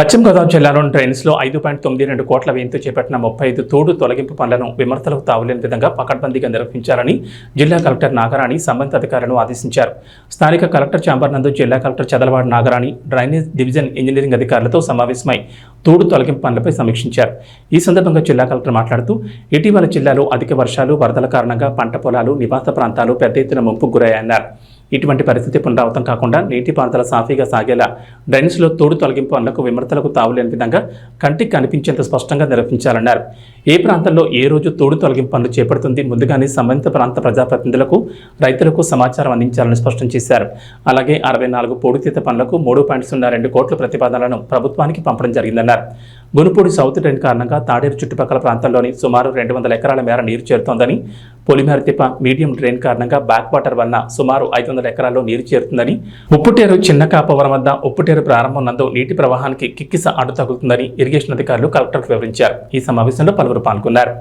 పశ్చిమ గోదావరి జిల్లాలోని ట్రైన్స్లో ఐదు పాయింట్ తొమ్మిది రెండు కోట్ల వ్యయంతో చేపట్టిన ముప్పై ఐదు తోడు తొలగింపు పనులను విమర్శలకు తావులేని విధంగా పకడ్బందీగా నిర్వహించాలని జిల్లా కలెక్టర్ నాగరాణి సంబంధిత అధికారులను ఆదేశించారు. స్థానిక కలెక్టర్ ఛాంబర్ నందు జిల్లా collector Chadalavada Nagarani drainage division engineering అధికారులతో సమావేశమై తోడు తొలగింపు పనులపై సమీక్షించారు. ఈ సందర్భంగా జిల్లా కలెక్టర్ మాట్లాడుతూ ఇటీవల జిల్లాలో అధిక వర్షాలు వరదల కారణంగా పంట పొలాలు నివాస ప్రాంతాలు పెద్ద ఎత్తున ముంపుకు గురయ్యాయన్నారు. ఇటువంటి పరిస్థితి పునరావృతం కాకుండా నీటిపారుదల సాఫీగా సాగేలా డ్రైనేజ్లో తోడు తొలగింపు పనులకు విమర్శలకు తావులేని విధంగా కంటికి కనిపించేంత స్పష్టంగా నిర్వహించాలన్నారు. ఏ ప్రాంతంలో ఏ రోజు తోడు తొలగింపు పనులు చేపడుతుంది? ముందుగానే సంబంధిత ప్రాంత ప్రజాప్రతినిధులకు రైతులకు సమాచారం అందించాలని స్పష్టం చేశారు. అలాగే అరవై నాలుగు పొడితీత పనులకు మూడు పాయింట్ సున్నా రెండు కోట్ల ప్రతిపాదనలను ప్రభుత్వానికి పంపడం జరిగిందన్నారు. గునుపూడి సౌత్ డ్రైన్ కారణంగా తాడేరు చుట్టుపక్కల ప్రాంతాల్లోని సుమారు రెండు వందల ఎకరాల మేర నీరు చేరుతోందని పొలిమేర తిప్ప మీడియం డ్రైన్ కారణంగా బ్యాక్ వాటర్ వలన సుమారు ఐదు వందల ఎకరాల్లో నీరు చేరుతుందని ఉప్పుటేరు చిన్న కాపవరం వద్ద ఉప్పుటేరు ప్రారంభం నందు నీటి ప్రవాహానికి కిక్కిస అడ్డు తగులుతుందని ఇరిగేషన్ అధికారులు కలెక్టర్కు వివరించారు. ఈ సమావేశంలో పలువురు పాల్గొన్నారు.